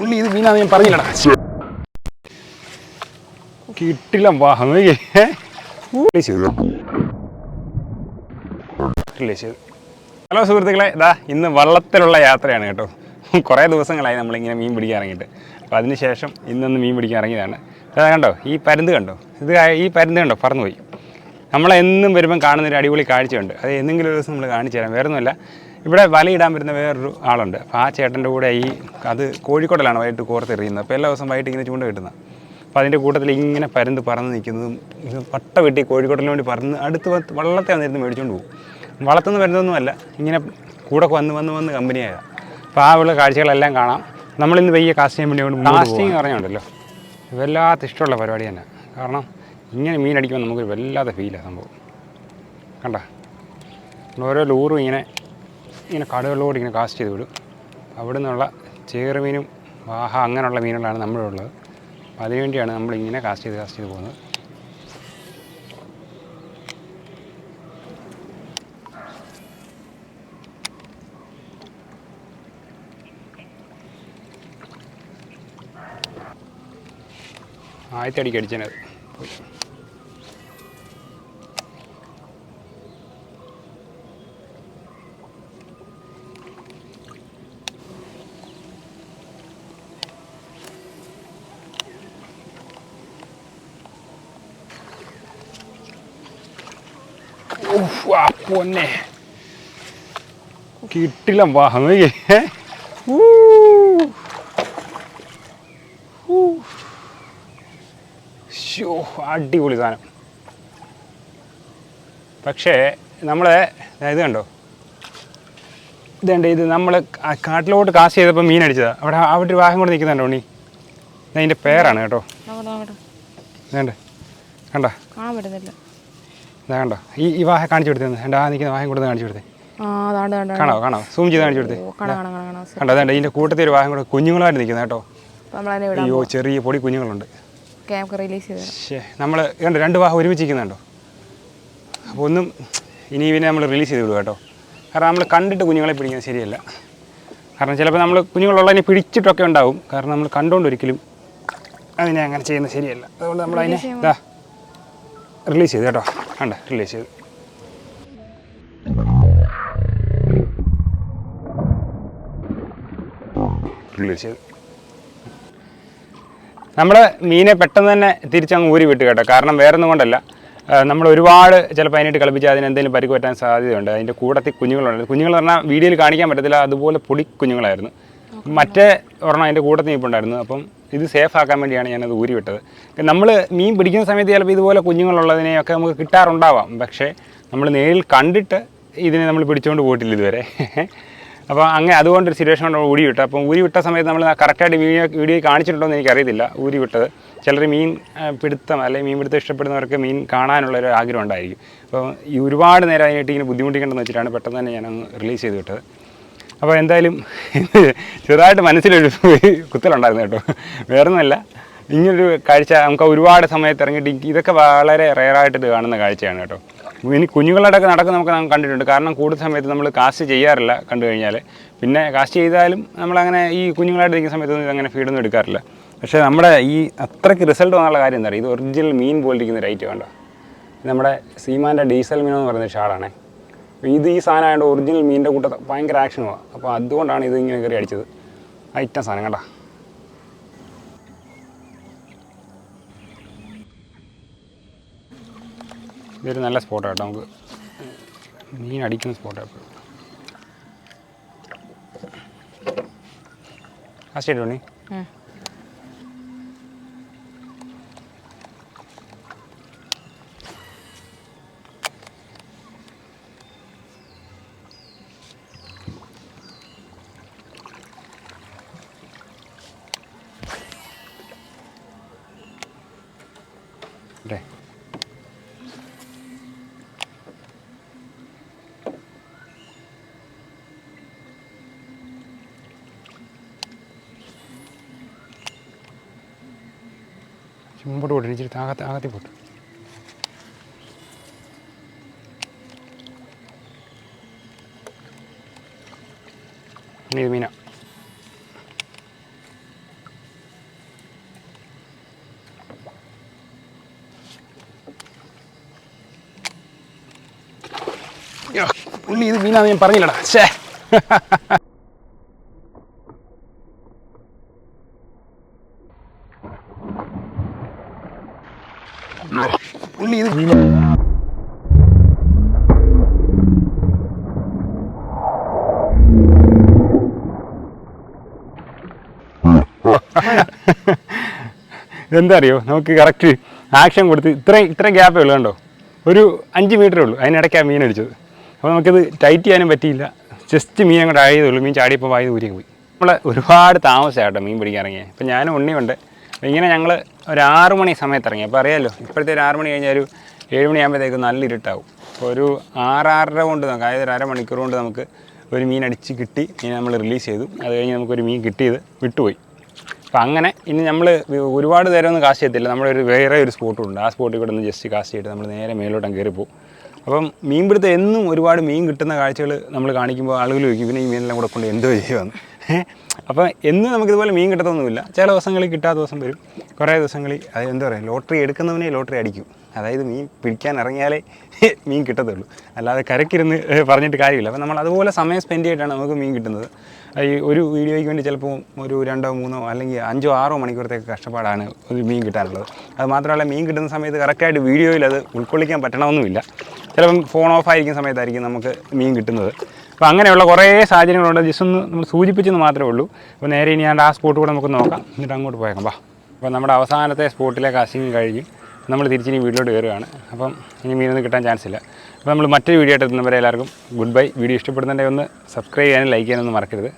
ഉള്ളി ഇത് മീനാന്ന് ഞാൻ പറഞ്ഞില്ലടാ. കിട്ടില്ല വാഹനം ഹലോ സുഹൃത്തുക്കളെ. ഇതാ ഇന്ന് വള്ളത്തിലുള്ള യാത്രയാണ് കേട്ടോ. കുറേ ദിവസങ്ങളായി നമ്മളിങ്ങനെ മീൻ പിടിക്കാൻ ഇറങ്ങിയിട്ട്. അപ്പോൾ അതിനുശേഷം ഇന്നൊന്ന് മീൻ പിടിക്കാൻ ഇറങ്ങിയതാണ്. കണ്ടോ ഈ പരുന്ത് കണ്ടോ? ഇത് ഈ പരുന്ത് കണ്ടോ പറന്നുപോയി. നമ്മളെന്നും വരുമ്പം കാണുന്നൊരു അടിപൊളി കാഴ്ചയുണ്ട്. അത് എന്തെങ്കിലും ഒരു ദിവസം നമ്മൾ കാണിച്ചു തരാം. വേറെ ഒന്നുമല്ല ഇവിടെ വലയിടാൻ വരുന്ന വേറൊരു ആളുണ്ട്. അപ്പോൾ ആ ചേട്ടന്റെ കൂടെ ഈ അത് കോഴിക്കോടിലാണ് വൈകിട്ട് കോർത്തെറിയുന്നത് അപ്പോൾ എല്ലാ ദിവസം വൈകിട്ട് ഇങ്ങനെ ചൂണ്ട കിട്ടുന്നത്. അപ്പോൾ അതിന്റെ കൂട്ടത്തിൽ ഇങ്ങനെ പരന്ന് പറന്ന് നിൽക്കുന്നതും ഇത് പട്ട വെട്ടി കോഴിക്കോട്ടിന് വേണ്ടി പറന്ന് അടുത്ത് വള്ളത്തെ വന്നിരുന്ന് മേടിച്ചുകൊണ്ട് പോകും. വളർത്തുനിന്ന് വരുന്നതൊന്നുമല്ല. ഇങ്ങനെ കൂടെ വന്ന് വന്ന് വന്ന് കമ്പനിയായതാണ് അപ്പോൾ ആ ഉള്ള കാഴ്ചകളെല്ലാം കാണാം. നമ്മളിന്ന് വയ്യ കാസ്റ്റ് ചെയ്യാൻ വേണ്ടി കാസ്റ്റിംഗ് പറഞ്ഞുണ്ടല്ലോ? വല്ലാത്ത ഇഷ്ടമുള്ള പരിപാടി തന്നെ. കാരണം ഇങ്ങനെ മീൻ അടിക്കുമ്പോൾ നമുക്ക് വല്ലാത്ത ഫീലാണ് സംഭവം. കണ്ട? ഓരോ ലൂറും ഇങ്ങനെ ഇങ്ങനെ കടകളിലോട് ഇങ്ങനെ കാസ്റ്റ് ചെയ്ത് വിടും. അവിടെ നിന്നുള്ള ചേറുമീനും വാഹ അങ്ങനെയുള്ള മീനുകളാണ് നമ്മളുള്ളത് അപ്പോൾ അതിനുവേണ്ടിയാണ് നമ്മളിങ്ങനെ കാസ്റ്റ് ചെയ്ത് കാസ്റ്റ് ചെയ്ത് പോകുന്നത്. ആദ്യത്തെ അടിക്കടിച്ചത് പൊന്നെ. കിട്ടില്ല വാഹനം ഷോ അടിപൊളി സാധനം. പക്ഷേ നമ്മളെ ഇത് കണ്ടോ? ഇതുണ്ട് ഇത് നമ്മൾ കാട്ടിലോട്ട് കാശ് ചെയ്തപ്പോൾ മീൻ അടിച്ചതാ. അവിടെ അവിടെ ഒരു വാഹനം കൂടെ നിൽക്കുന്നുണ്ടോ ഉണ്ണി അതിന്റെ പേരാണ് കേട്ടോ. കണ്ടോ? കാണാൻ പറ്റുന്നില്ല. കണ്ടോ. ഈ ഈ വാഹ കാണിച്ചു കൊടുത്തേ എന്റെ ആ നിൽക്കുന്ന വാഹം കൊടുത്ത് കാണിച്ചു കൊടുത്തേ. കാണോ കാണോ? സൂം ചെയ്ത് കാണിച്ചു കൊടുത്തേ. കണ്ടോ അതെ ഇതിന്റെ കൂട്ടത്തിൽ ഒരു വാഹം കൂടെ കുഞ്ഞുങ്ങളായിട്ട് നിൽക്കുന്നത് കേട്ടോ. അയ്യോ ചെറിയ പൊടി കുഞ്ഞുങ്ങളുണ്ട്. നമ്മൾ കണ്ടോ രണ്ട് വാഹം ഒരുമിച്ചിരിക്കുന്നുണ്ടോ? അപ്പോൾ ഒന്നും ഇനി ഇവനെ നമ്മൾ റിലീസ് ചെയ്ത് വിടുക കേട്ടോ. കാരണം നമ്മൾ കണ്ടിട്ട് കുഞ്ഞുങ്ങളെ പിടിക്കുന്നത് ശരിയല്ല. കാരണം ചിലപ്പോൾ നമ്മൾ കുഞ്ഞുങ്ങളുള്ളതിനെ പിടിച്ചിട്ടൊക്കെ ഉണ്ടാവും. കാരണം നമ്മൾ കണ്ടുകൊണ്ട് ഒരിക്കലും അതിനെ അങ്ങനെ ചെയ്യുന്നത് ശരിയല്ല. അതുകൊണ്ട് നമ്മൾ അതിനെ ഇതാ റിലീസ് ചെയ്തു കേട്ടോ. കണ്ട റിലീസ് ചെയ്തു. റിലീസ് ചെയ്തു. നമ്മൾ മീനെ പെട്ടെന്ന് തന്നെ തിരിച്ചങ്ങ് ഊരി വിട്ട് കേട്ടോ. കാരണം വേറെ ഒന്നും കൊണ്ടല്ല നമ്മൾ ഒരുപാട് ചിലപ്പോൾ അതിനായിട്ട് കളിപ്പിച്ചാൽ അതിന് എന്തെങ്കിലും പരിക്ക് പറ്റാൻ സാധ്യതയുണ്ട്. അതിന്റെ കൂടത്തിൽ കുഞ്ഞുങ്ങളുണ്ട്. കുഞ്ഞുങ്ങൾ പറഞ്ഞാൽ വീഡിയോയിൽ കാണിക്കാൻ പറ്റത്തില്ല. അതുപോലെ പൊടി കുഞ്ഞുങ്ങളായിരുന്നു. മറ്റേ ഒരെണ്ണം അതിന്റെ കൂട്ടത്തിൽ നിൽപ്പുണ്ടായിരുന്നു അപ്പം ഇത് സേഫ് ആക്കാൻ വേണ്ടിയാണ് ഞാനത് ഊരി വിട്ടത് നമ്മൾ മീൻ പിടിക്കുന്ന സമയത്ത് ചിലപ്പോൾ ഇതുപോലെ കുഞ്ഞുങ്ങളുള്ളതിനെയൊക്കെ നമുക്ക് കിട്ടാറുണ്ടാവാം. പക്ഷേ നമ്മൾ നേരിൽ കണ്ടിട്ട് ഇതിനെ നമ്മൾ പിടിച്ചുകൊണ്ട് പോയിട്ടില്ല ഇതുവരെ. അപ്പോൾ അങ്ങനെ അതുകൊണ്ടൊരു സിറ്റുവേഷൻ കൊണ്ട് ഊരി വിട്ടു അപ്പം ഊരി വിട്ട സമയത്ത് നമ്മൾ കറക്റ്റായിട്ട് വീഡിയോ വീഡിയോ കാണിച്ചിട്ടുണ്ടോ എന്ന് എനിക്കറിയത്തില്ല. ഊരി വിട്ടത്. ചിലർ മീൻ പിടുത്തം അല്ലെങ്കിൽ മീൻ പിടുത്തം ഇഷ്ടപ്പെടുന്നവർക്ക് മീൻ കാണാനുള്ളൊരു ആഗ്രഹം ഉണ്ടായിരിക്കും. അപ്പോൾ ഈ ഒരുപാട് നേരം അതിനായിട്ട് ഇങ്ങനെ ബുദ്ധിമുട്ടിക്കേണ്ടെന്ന് വെച്ചിട്ടാണ് പെട്ടെന്ന് തന്നെ ഞാൻ അങ്ങ് റിലീസ് ചെയ്ത് വിട്ടത്. അപ്പോൾ എന്തായാലും ചെറുതായിട്ട് മനസ്സിലൊരു കുത്തലുണ്ടായിരുന്നു കേട്ടോ. വേറൊന്നുമല്ല. ഇങ്ങനൊരു കാഴ്ച നമുക്ക് ഒരുപാട് സമയത്ത് ഇറങ്ങിയിട്ട് ഇതൊക്കെ വളരെ റെയറായിട്ട് ഇത് കാണുന്ന കാഴ്ചയാണ് കേട്ടോ. ഇനി കുഞ്ഞുങ്ങളോടൊക്കെ നടക്കുന്ന നമുക്ക് കണ്ടിട്ടുണ്ട്. കാരണം കൂടുതൽ സമയത്ത് നമ്മൾ കാസ്റ്റ് ചെയ്യാറില്ല കണ്ടു കഴിഞ്ഞാൽ പിന്നെ കാസ്റ്റ് ചെയ്താലും നമ്മളങ്ങനെ ഈ കുഞ്ഞുങ്ങളായിട്ട് നിൽക്കുന്ന സമയത്തൊന്നും അങ്ങനെ ഫീഡൊന്നും എടുക്കാറില്ല. പക്ഷേ നമ്മുടെ ഈ അത്രയ്ക്ക് റിസൾട്ട് വന്നുള്ള കാര്യം എന്താ പറയുക ഇത് ഒറിജിനൽ മീൻ പോലിരിക്കുന്ന ഒരു ഐറ്റം കണ്ടോ നമ്മുടെ സീമാന്റെ ഡീസൽ മീൻ എന്ന് പറയുന്ന ഷാളാണേ. ഇത് ഈ സാധനം ആയതുകൊണ്ട് ഒറിജിനൽ മീനിന്റെ കൂട്ടത്ത് ഭയങ്കര ആക്ഷനുമാണ് അപ്പോൾ അതുകൊണ്ടാണ് ഇത് ഇങ്ങനെ കയറി അടിച്ചത്. ഐറ്റം സാധനം കേട്ടോ ഇതൊരു നല്ല സ്പോട്ടാണ് കേട്ടോ നമുക്ക്. മീൻ അടിക്കുന്ന സ്പോട്ടാണ് എപ്പോഴും ആ സ്റ്റേറ്റ് മുമ്പോട്ട് പോട്ടെ ഇച്ചിരി താകത്ത് ആകത്തി പോട്ടെ. മീന. ഉള്ളി ഇത് മീനാന്ന് ഞാൻ പറഞ്ഞില്ലടാ. ശേ ഉണ്ണി ഇത് ഇതെന്താ അറിയോ? നമുക്ക് കറക്റ്റ് ആക്ഷൻ കൊടുത്ത് ഇത്രയും ഇത്രയും ഗ്യാപ്പേ ഉള്ളൂ കണ്ടോ ഒരു അഞ്ച് മീറ്ററേ ഉള്ളൂ. അതിനിടയ്ക്കാണ് മീൻ അടിച്ചത്. അപ്പോൾ നമുക്കിത് ടൈറ്റ് ചെയ്യാനും പറ്റിയില്ല. ജസ്റ്റ് മീൻ അങ്ങോട്ട് ആയതേ ഉള്ളൂ. മീൻ ചാടിയപ്പോൾ വായത് ഊരി പോയി. നമ്മളെ ഒരുപാട് താമസമായിട്ടോ മീൻ പിടിക്കാൻ ഇറങ്ങിയത് ഇപ്പം ഞാനും ഉണ്ണിയുണ്ട് ഇങ്ങനെ ഞങ്ങൾ ഒരു ആറു മണി സമയത്ത് ഇറങ്ങി അപ്പോൾ അറിയാമല്ലോ ഇപ്പോഴത്തെ ഒരു ആറ് മണി കഴിഞ്ഞാൽ ഒരു ഏഴ് മണിയാകുമ്പോഴത്തേക്ക് നല്ല ഇരുട്ടാവും. അപ്പോൾ ഒരു ആറാറര കൊണ്ട് നമുക്ക് അതായത് ഒരു അരമണിക്കൂർ കൊണ്ട് നമുക്ക് ഒരു മീൻ അടിച്ച് കിട്ടി മീൻ നമ്മൾ റിലീസ് ചെയ്തു. അത് കഴിഞ്ഞ് നമുക്കൊരു മീൻ കിട്ടിയത് വിട്ടുപോയി. അപ്പോൾ അങ്ങനെ ഇനി നമ്മൾ ഒരുപാട് നേരമൊന്നും കാശ് ചെയ്യത്തില്ല. നമ്മളൊരു വേറെ ഒരു സ്പോട്ടും ഉണ്ട്. ആ സ്പോട്ടിൽ കൂടെ ഒന്ന് ജസ്റ്റ് കാശ് ചെയ്തിട്ട് നമ്മൾ നേരെ മേലോട്ടം കയറി പോകും അപ്പം മീൻപിടുത്തം എന്നും ഒരുപാട് മീൻ കിട്ടുന്ന കാഴ്ചകൾ നമ്മൾ കാണിക്കുമ്പോൾ ആളുകൾ ചോദിക്കും പിന്നെ ഈ മീനെല്ലാം കൂടെ കൊണ്ട് എന്തോ ചെയ്യുമെന്ന് അപ്പം എന്നും നമുക്കിതുപോലെ മീൻ കിട്ടത്തൊന്നുമില്ല. ചില ദിവസങ്ങളിൽ കിട്ടാത്ത ദിവസം വരും. കുറേ ദിവസങ്ങളിൽ അത് എന്താ പറയുക ലോട്ടറി എടുക്കുന്നവനെ ലോട്ടറി അടിക്കും. അതായത് മീൻ പിടിക്കാൻ ഇറങ്ങിയാലേ മീൻ കിട്ടത്തുള്ളൂ. അല്ലാതെ കരക്കിരുന്ന് പറഞ്ഞിട്ട് കാര്യമില്ല. അപ്പം നമ്മൾ അതുപോലെ സമയം സ്പെൻഡ് ചെയ്തിട്ടാണ് നമുക്ക് മീൻ കിട്ടുന്നത്. ഈ ഒരു വീഡിയോയ്ക്ക് വേണ്ടി ചിലപ്പോൾ ഒരു രണ്ടോ മൂന്നോ അല്ലെങ്കിൽ അഞ്ചോ ആറോ മണിക്കൂറത്തേക്ക് കഷ്ടപ്പാടാണ് ഒരു മീൻ കിട്ടാനുള്ളത്. അത് മാത്രമല്ല മീൻ കിട്ടുന്ന സമയത്ത് കറക്റ്റായിട്ട് വീഡിയോയിൽ അത് ഉൾക്കൊള്ളിക്കാൻ പറ്റണമെന്നുമില്ല. ചിലപ്പം ഫോൺ ഓഫ് ആയിരിക്കുന്ന സമയത്തായിരിക്കും നമുക്ക് മീൻ കിട്ടുന്നത്. അപ്പോൾ അങ്ങനെയുള്ള കുറേ സാഹചര്യങ്ങളുണ്ട്. ജസ്റ്റ് ഒന്ന് നമ്മൾ സൂചിപ്പിച്ചെന്ന് മാത്രമേ ഉള്ളൂ. അപ്പോൾ നേരെ ഇനി ആ സ്പോട്ട് കൂടെ നമുക്ക് നോക്കാം. എന്നിട്ട് അങ്ങോട്ട് പോയേക്കാം. വാ. അപ്പോൾ നമ്മുടെ അവസാനത്തെ സ്പോട്ടിലെ അസിങ് കഴിഞ്ഞ് നമ്മൾ തിരിച്ചിനി വീട്ടിലോട്ട് കയറുകയാണ്. അപ്പം ഇനി മീനൊന്നും കിട്ടാൻ ചാൻസ് ഇല്ല. അപ്പോൾ നമ്മൾ മറ്റൊരു വീഡിയോ ആയിട്ട് എത്തുന്നവരെ എല്ലാവർക്കും ഗുഡ് ബൈ. വീഡിയോ ഇഷ്ടപ്പെടുന്നുണ്ടെങ്കിൽ ഒന്ന് സബ്സ്ക്രൈബ് ചെയ്യാനും ലൈക്ക് ചെയ്യാനൊന്നും മറക്കരുത്.